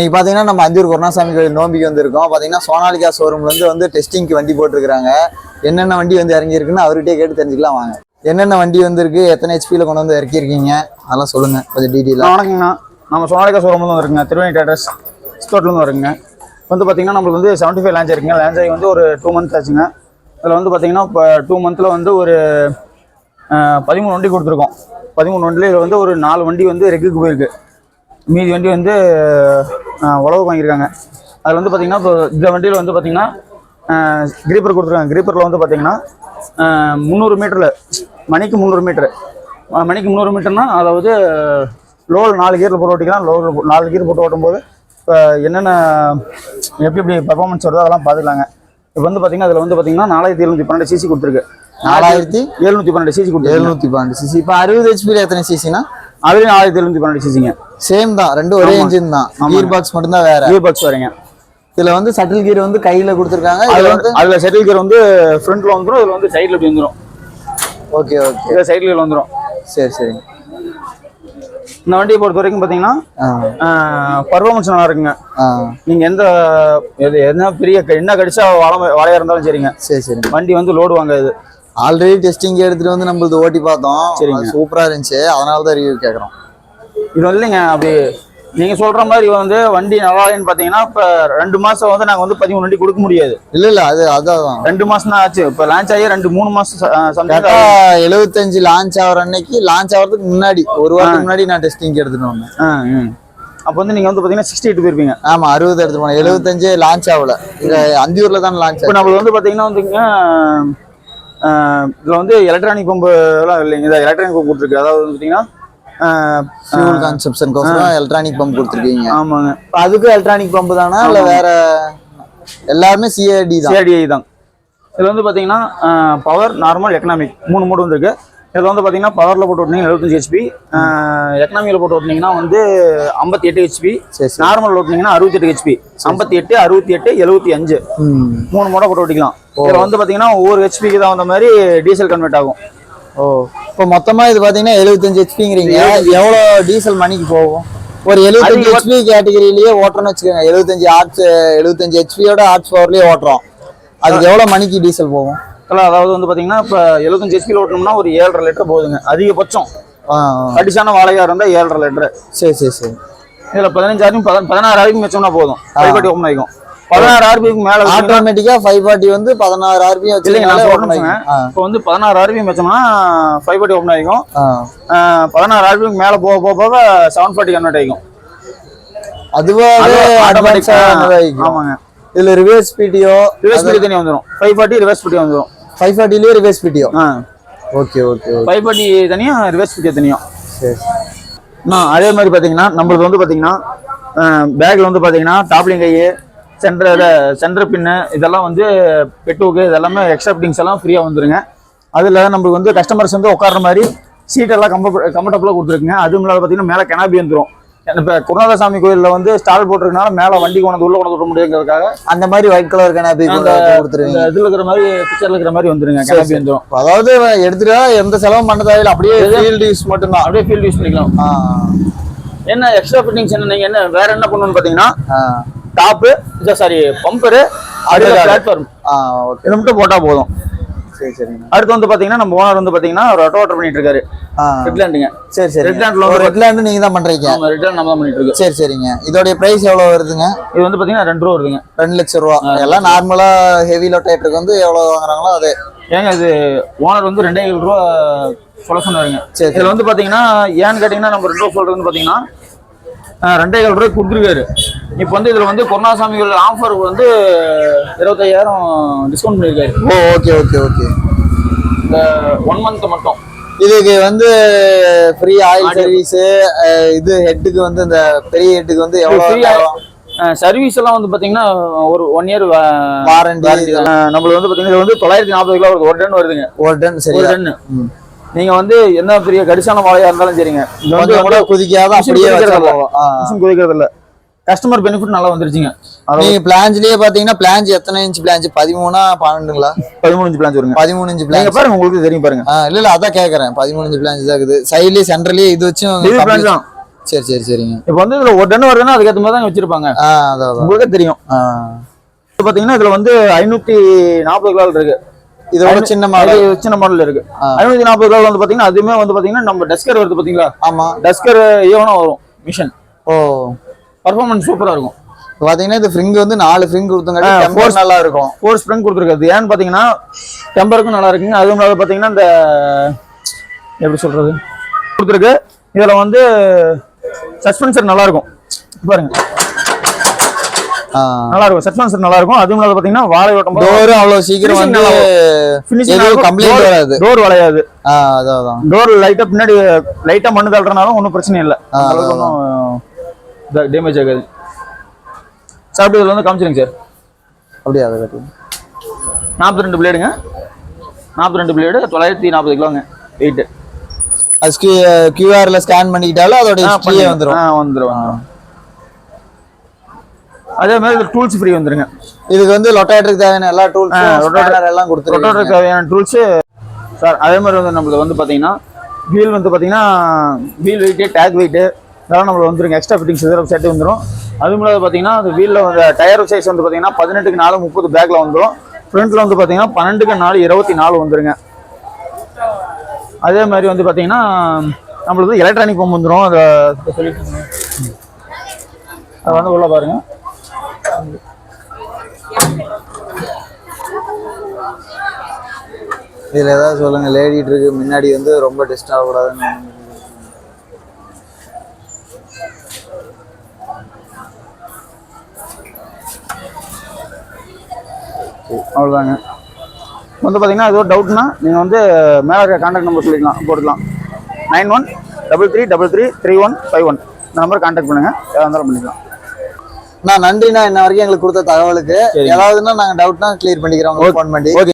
இன்னைக்கு பார்த்தீங்கன்னா நம்ம அஞ்சூர் கருணாசாமி கோயில் நோம்பிக்கு வந்திருக்கோம். பார்த்தீங்கன்னா சோனாலிகா ஷோரூம்லேருந்து வந்து டெஸ்டிங்க்கு வண்டி போட்டிருக்காங்க என்னென்ன வண்டி வந்து இறங்கியிருக்குன்னு அவர்கிட்டயே கேட்டு தெரிஞ்சுக்கலாம் வாங்க. என்னென்ன வண்டி வந்திருக்கு எத்தனை ஹெச்பியில் கொண்டு வந்து இறக்கியிருக்கீங்க? அதெல்லாம் சொல்லுங்கள் கொஞ்சம் டீட்டெயிலாக வணக்கங்கண்ணா. நம்ம சோனாலிகா ஷோரூம்லேருந்து இருக்குங்க திருவண்ணி டேட்டர்ஸ் ஸ்டோர்லேருந்து வருங்க. வந்து பார்த்தீங்கன்னா நம்மளுக்கு வந்து செவன்ட்டி ஃபைவ் லேஞ்ச் இருக்குங்க. லேஞ்ச் ஆகி வந்து ஒரு டூ மந்த் ஆச்சுங்க. அதில் வந்து பார்த்தீங்கன்னா இப்போ டூ மந்த்தில் வந்து ஒரு பதிமூணு வண்டி கொடுத்துருக்கோம். பதிமூணு வண்டியில் இதில் வந்து ஒரு நாலு வண்டி வந்து ரெக்குக்கு போயிருக்கு. மீதி வண்டி வந்து உழவு வாங்கியிருக்காங்க. அதில் வந்து பார்த்தீங்கன்னா இப்போ இந்த வண்டியில் வந்து பார்த்தீங்கன்னா கிரீப்பர் கொடுத்துருக்காங்க. கிரீப்பரில் வந்து பார்த்தீங்கன்னா முந்நூறு மீட்டரில் மணிக்கு முந்நூறு மீட்ரு மணிக்கு முந்நூறு மீட்டர்னா அதாவது லோவில் நாலு கியரில் போட்டு ஓட்டிக்கலாம். லோவில் நாலு கியர் போட்டு ஓட்டும்போது இப்போ என்னென்ன எப்படி எப்படி பர்ஃபார்மன்ஸ் வருதோ அதெல்லாம் பார்த்துக்கலாங்க இப்போ வந்து பார்த்தீங்கன்னா அதில் வந்து பார்த்தீங்கன்னா நாலாயிரத்தி எழுநூற்றி பன்னெண்டு சிசி கொடுத்துருக்கு. நாலாயிரத்தி எழுநூற்றி பன்னெண்டு சிசி கொடுத்துருக்கு. எழுநூத்தி பன்னெண்டு சிசி இப்போ அறுபது ஹெச்பியில் எத்தனை சிசினா அதுலேயும் நாலாயிரத்தி எழுநூற்றி பன்னெண்டு சிசிங்க சேம் தான். ரெண்டும் ஒரே இன்ஜின் தான். கியர் பாக்ஸ் மட்டும்தான் வேற. கியர் பாக்ஸ் வரீங்க இதுல வந்து சட்டில் கீர் வந்து கையில கொடுத்துருக்காங்க. அதில் வந்து அதில் செட்டில் கியர் வந்து ஃப்ரண்ட்டில் வந்துடும் இதில் வந்து சைடில் இப்படி வந்துடும் ஓகே ஓகே இதில் சைடில் வந்துடும் சரி சரி. இந்த வண்டியை பொறுத்த வரைக்கும் பார்த்தீங்கன்னா பர்ஃபார்மன்ஸ் நல்லா இருக்குங்க. நீங்கள் எந்த எது என்ன பெரிய என்ன கடிச்சா வள வளையா இருந்தாலும் சரிங்க. சரி சரி. வண்டி வந்து லோடு வாங்காது. ஆல்ரெடி டெஸ்டிங் எடுத்துட்டு வந்து நம்மளது ஓட்டி பார்த்தோம். சரிங்க. சூப்பரா இருந்துச்சு. அதனால தான் ரிவ்யூ கேக்குறோம். இது வந்து இல்லைங்க அப்படி நீங்கள் சொல்கிற மாதிரி வந்து வண்டி நல்லா இல்லைன்னு பார்த்தீங்கன்னா இப்போ ரெண்டு மாதம் வந்து நாங்கள் வந்து பதிமூணு வண்டி கொடுக்க முடியாது. இல்ல இல்ல அது அதான். ரெண்டு மாதம் தான் ஆச்சு. இப்போ லான்ச் ஆகி ரெண்டு மூணு கரெக்டா எழுபத்தஞ்சு லான்ச் ஆகுற அன்னைக்கு லான்ச் ஆகிறதுக்கு முன்னாடி ஒரு வாரத்துக்கு முன்னாடி நான் டெஸ்டிங் எடுத்துட்டு வந்தேன். அப்போ வந்து நீங்கள் வந்து பார்த்தீங்கன்னா சிக்ஸ்டி எயிட் போயிருப்பீங்க. ஆமா அறுபது எடுத்துட்டு போனேன். எழுபத்தஞ்சு லான்ச் ஆகல. அந்தியூர்ல தான் லான்ச் இப்போ நம்மளுக்கு வந்து பார்த்தீங்கன்னா வந்துங்க இதில் வந்து எலக்ட்ரானிக் பம்பு எல்லாம் இல்லைங்க. இதை எலக்ட்ரானிக் பம்பு கொடுத்துருக்கு. அதாவது வந்து பார்த்தீங்கன்னா ஃபியூல் கன்சப்ஷன் கோசரம் எலக்ட்ரானிக் பம்ப் கொடுத்துருக்கீங்க. ஆமாங்க. இப்ப அதுக்கும் எலக்ட்ரானிக் பம்ப் தானா இல்ல வேற எல்லாருமே சிஏடி சிஆர்டிஐ தான். இதில் வந்து பார்த்தீங்கன்னா பவர் நார்மல் எக்கனாமிக் மூணு மோடு வந்துருக்கு. இதில் வந்து பார்த்தீங்கன்னா பவரில் போட்டு ஓட்டினீங்க எழுபத்தஞ்சு ஹெச்பி எக்கனாமியில் போட்டு ஓட்டினீங்கன்னா வந்து ஐம்பத்தி எட்டு ஹெச்பி நார்மல் ஓட்டினீங்கன்னா அறுபத்தி எட்டு ஹெச்பி ஐம்பத்தி எட்டு அறுபத்தி எட்டு எழுபத்தி அஞ்சு மூணு மோட போட்டு ஓட்டிக்கலாம். இதில் வந்து பார்த்தீங்கன்னா ஒவ்வொரு ஹெச்பிக்கு தான் வந்த மாதிரி டீசல் கன்வெர்ட் ஆகும். ஓ. இப்போ மொத்தமா இது பாத்தீங்கன்னா எழுபத்தஞ்சு ஹெச்பிங்கிறீங்க எவ்வளோ டீசல் மணிக்கு போகும்? ஒரு எழுபத்தஞ்சு ஹெச்பி கேட்டகரியிலேயே ஓட்டுறோம்னு வச்சுக்கோங்க. எழுபத்தஞ்சு ஆர்ட்ஸ் எழுபத்தஞ்சு ஹெச்பியோட ஆர்ட்ஸ் பவர்லயே ஓட்டுறோம். அதுக்கு எவ்வளவு மணிக்கு டீசல் போகும்? இல்லை அதாவது வந்து பார்த்தீங்கன்னா இப்போ எழுபத்தஞ்சு ஹெச்பியில் ஓட்டணும்னா ஒரு ஏழரை லிட்டர் போகுதுங்க அதிகபட்சம். அடிச்சான வாழையாக இருந்தால் ஏழரை லிட்டரு. சரி சரி சரி. இதில் பதினஞ்சு ஆர்பியும் பதினாறு ஆர்பியும் வச்சோம்னா போதும். ஓப்பன் ஆகிக்கும் பதினாறு ஆர்பிக்கு மேலே ஆட்டோமேட்டிக்கா ஃபைவ் ஃபார்ட்டி வந்து பதினாறு சொல்றேன் இப்போ வந்து பதினாறு ஆர்பிஎம் வச்சோம்னா ஃபைவ் ஃபார்ட்டி ஓப்பன் ஆகிக்கும் பதினாறு ஆர்பிஎம் மேலே போக போக போக செவன் ஃபார்ட்டி கன்வெர்ட் ஆகிக்கும் அதுவாகவே ஆட்டோமேட்டிக்கா ஆமாங்க. இதுல ரிவர்ஸ் பிடிஓ ரிவர்ஸ் பிடி தனியாக வந்துடும் ஃபைவ் ஃபார்ட்டி ரிவர்ஸ் பிடி வந்துடும் ஃபைவ் ஃபார்ட்டிலேயே ரிவர்ஸ் பிடிஓ ஆ. ஓகே ஓகே ஃபைவ் ஃபார்ட்டி தனியாக ரிவர்ஸ் பிடி தனியாக சரி அதே மாதிரி பார்த்தீங்கன்னா நம்மளுக்கு வந்து பார்த்தீங்கன்னா பேக்கில் வந்து பார்த்தீங்கன்னா டாப்லிங் கை சென்டர் சென்டர் பின்னு இதெல்லாம் வந்து பெட்டுவுக்கு இதெல்லாமே எக்ஸ்ட்ரா ஃபிட்டிங்ஸ் எல்லாம் ஃப்ரீயாக வந்துருங்க. அதில் நம்மளுக்கு வந்து கஸ்டமர்ஸ் வந்து உட்கார்ற மாதிரி சீட்டெல்லாம் கம்ஃபர்ட் கம்ஃபர்டபுளாக கொடுத்துருக்குங்க. அதுவும் இல்லாத பார்த்தீங்கன்னா மேலே கெனாபி வந்துடும் இப்போ குருநாதசாமி கோயிலில் வந்து ஸ்டால் போட்டிருக்கனால மேலே வண்டி கொண்டு உள்ள கொண்டு விட முடியுங்கிறதுக்காக அந்த மாதிரி ஒயிட் கலர் கனாபி இந்த இதில் இருக்கிற மாதிரி பிக்சரில் இருக்கிற மாதிரி வந்துருங்க கெனாபி வந்துடும் அதாவது எடுத்துட்டா எந்த செலவும் பண்ண தேவையில்ல அப்படியே ஃபீல்டு யூஸ் மட்டும்தான். அப்படியே ஃபீல்ட் யூஸ் பண்ணிக்கலாம். என்ன எக்ஸ்ட்ரா ஃபிட்டிங்ஸ் என்ன நீங்கள் என்ன வேற என்ன பண்ணணும்னு பார்த்தீங்கன்னா டாப்பு சாரி பம்பரு அடுத்த பிளாட்ஃபார்ம் இதை மட்டும் போட்டா போதும். சரி சரிங்க அடுத்து வந்து பாத்தீங்கன்னா நம்ம ஓனர் வந்து பாத்தீங்கன்னா ஒரு ஆட்டோ பண்ணிட்டு இருக்காரு. ஆ. ரெட்லாண்டுங்க சரி சரி. ரெட்லாண்ட்ல ஒரு வந்து ரெட்லாண்டு நீங்க தான் பண்றீங்க. நம்ம ரெட்லாண்ட் நம்ம தான் பண்ணிட்டு சரி சரிங்க. இதோடைய பிரைஸ் எவ்வளவு வருதுங்க? இது வந்து பாத்தீங்கன்னா ரெண்டு ரூபா வருதுங்க. ரெண்டு லட்சம் ரூபா. எல்லாம் நார்மலா ஹெவி லொட்டேட்டருக்கு வந்து எவ்வளவு வாங்குறாங்களோ அது. ஏங்க இது ஓனர் வந்து ரெண்டே ஏழு ரூபா சொல்ல சொன்னாருங்க. சரி இதுல வந்து பாத்தீங்கன்னா ஏன்னு கேட்டீங்கன்னா நம்ம ரெண்டு ரூபா சொல்றது வந்து பாத்தீங்கன்னா ரெண்டே ஏழு ரூபாய் கொடுத்துருக்காரு. இப்போ வந்து இதுல வந்து கொரோனாசாமிகள் ஆஃபர் வந்து இருபத்தையாயிரம் டிஸ்கவுண்ட் பண்ணியிருக்காரு. ஓ ஓகே ஓகே ஓகே இந்த ஒன் மந்த் மட்டும். இதுக்கு வந்து ஃப்ரீ ஆயில். சர்வீஸ் இது ஹெட்டுக்கு வந்து இந்த பெரிய ஹெட்டுக்கு வந்து ஆ- சர்வீஸ் எல்லாம் வந்து பாத்தீங்கன்னா ஒரு ஒன் இயர் வாரண்டி நம்மளுக்கு வந்து பாத்தீங்கன்னா இது வந்து தொள்ளாயிரத்தி நாற்பது கிலோ ஒரு டன் வருதுங்க. ஒரு டன் ஒரு சரியா? டன்னு ம். நீங்க வந்து என்ன பெரிய கடிசான வாழையா இருந்தாலும் சரிங்க. இது வந்து குதிக்காத அப்படியே குதிக்கிறது இல்ல. கஸ்டமர் பெனிஃபிட் நல்லா வந்துருச்சுங்க. நீங்க பிளான்ஸ்லயே பாத்தீங்கன்னா பிளான்ஸ் எத்தனை இன்ச் பிளான்ஸ்? பதிமூணா பன்னெண்டுங்களா? பதிமூணு இன்ச்சு பிளான்ஸ் வருங்க. பதிமூணு இன்ச் நீங்க பிளான்ஸ். பாருங்க உங்களுக்கு தெரியும் பாருங்க. இல்ல இல்ல அதான் கேக்குறேன். பதிமூணு இன்ச் பிளான்ஸ் தான் இருக்குது சைட்லயே சென்டர்லயே இது வச்சும் சரி சரி சரிங்க. இப்போ வந்து இதுல ஒரு டன் வருதுன்னா அதுக்கேற்ற மாதிரி தான் வச்சிருப்பாங்க. உங்களுக்கே தெரியும். இப்போ பார்த்தீங்கன்னா இதுல வந்து ஐநூத்தி நாற்பது கிலோ இருக்கு. இதோட சின்ன மாடல் சின்ன மாடல் இருக்கு. ஐநூத்தி நாற்பது கிலோ வந்து பாத்தீங்கன்னா அதுவுமே வந்து பாத்தீங்கன்னா நம்ம டஸ்கர் வருது பாத்தீங்களா? ஆமா. டஸ்கர் ஈவனா வரும் மிஷின் ஓ. பர்ஃபார்மன்ஸ் சூப்பரா இருக்கும். இப்ப பாத்தீங்கன்னா இந்த ஃப்ரிங் வந்து நாலு ஃப்ரிங் கொடுத்தங்காட்டி டெம்பர் நல்லா இருக்கும். ஃபோர் ஸ்ப்ரிங் கொடுத்துருக்காது. ஏன்னு பாத்தீங்கன்னா டெம்பருக்கும் நல்லா இருக்குங்க. அதுவும் இல்லாத பாத்தீங்கன்னா இந்த எப்படி சொல்றது? கொடுத்துருக்கு. இதுல வந்து சஸ்பென்சர் நல்லா இருக்கும். பாருங்க. நல்லா இருக்கும். சஸ்பென்சர் நல்லா இருக்கும். அதுவும் இல்லாத பாத்தீங்கன்னா வாழை ஓட்டும் டோரும் அவ்வளவு சீக்கிரம் வந்து complaint இருக்கும். வராது. டோர் வளையாது. அதான் டோர் லைட்டா பின்னாடி லைட்டா மண்ணு தள்ளுறனாலும் ஒன்றும் பிரச்சனை இல்லை ஆ, அந்த அளவுக்கு ஒன்றும் டேமேஜ் ஆகாது. சாப்பிட்டு இதில் வந்து காமிச்சிருங்க சார் அப்படியே அதை கட்டி நாற்பத்தி ரெண்டு பிளேடுங்க நாற்பத்தி ரெண்டு பிளேடு தொள்ளாயிரத்தி நாற்பது கிலோங்க வெயிட்டு அது கியூஆர்ல ஸ்கேன் பண்ணிக்கிட்டாலும் அதோட ஹிஸ்டரியே வந்துரும். ஆ வந்துடும் வந்துடும் அதே மாதிரி இது டூல்ஸ் ஃப்ரீ வந்துருங்க. இதுக்கு வந்து லொட்டேட்டருக்கு தேவையான எல்லா டூல்ஸ் rotator- எல்லாம் கொடுத்துருக்காங்க ரொட்டோருக்கு தேவையான டூல்ஸு சார் அதே மாதிரி வந்து நம்மளுக்கு வந்து பார்த்தீங்கன்னா வீல் வந்து பார்த்தீங்கன்னா வீல் வெயிட்டு டேக் வெயிட்டு இதெல்லாம் நம்மளுக்கு வந்துருங்க. எக்ஸ்ட்ரா ஃபிட்டிங்ஸ் இதெல்லாம் செட்டு வந்துடும் அதுவும் இல்லாத பார்த்தீங்கன்னா அந்த வீலில் வந்து டயர் சைஸ் வந்து பார்த்தீங்கன்னா பதினெட்டுக்கு நாலு முப்பது பேக்கில் வந்துடும் ஃப்ரண்ட்டில் வந்து பார்த்தீங்கன்னா பன்னெண்டுக்கு நாலு இருபத்தி நாலு வந்துருங்க. அதே மாதிரி வந்து பார்த்தீங்கன்னா நம்மளுக்கு வந்து எலக்ட்ரானிக் பம்ப் வந்துடும் அதை சொல்லி அதை வந்து உள்ளே பாருங்க. இதில் ஏதாவது சொல்லுங்கள் லேடிட்டு இருக்கு. முன்னாடி வந்து ரொம்ப டெஸ்ட் ஆகக்கூடாதுன்னு அவ்வளோதாங்க வந்து பார்த்தீங்கன்னா ஏதோ டவுட்னா நீங்கள் வந்து மேலே இருக்க கான்டாக்ட் நம்பர் சொல்லிக்கலாம் போட்டுக்கலாம். Nine one double three double three three one five one. இந்த நம்பர் கான்டாக்ட் பண்ணுங்கள் எதாக இருந்தாலும் பண்ணிக்கலாம். நான் நன்றிண்ணா. இன்ன வரைக்கும் எங்களுக்கு கொடுத்த தகவலுக்கு. ஏதாவதுன்னா நாங்க டவுட்னா கிளியர் பண்ணிக்கிறோம். ஃபோன் பண்ணி.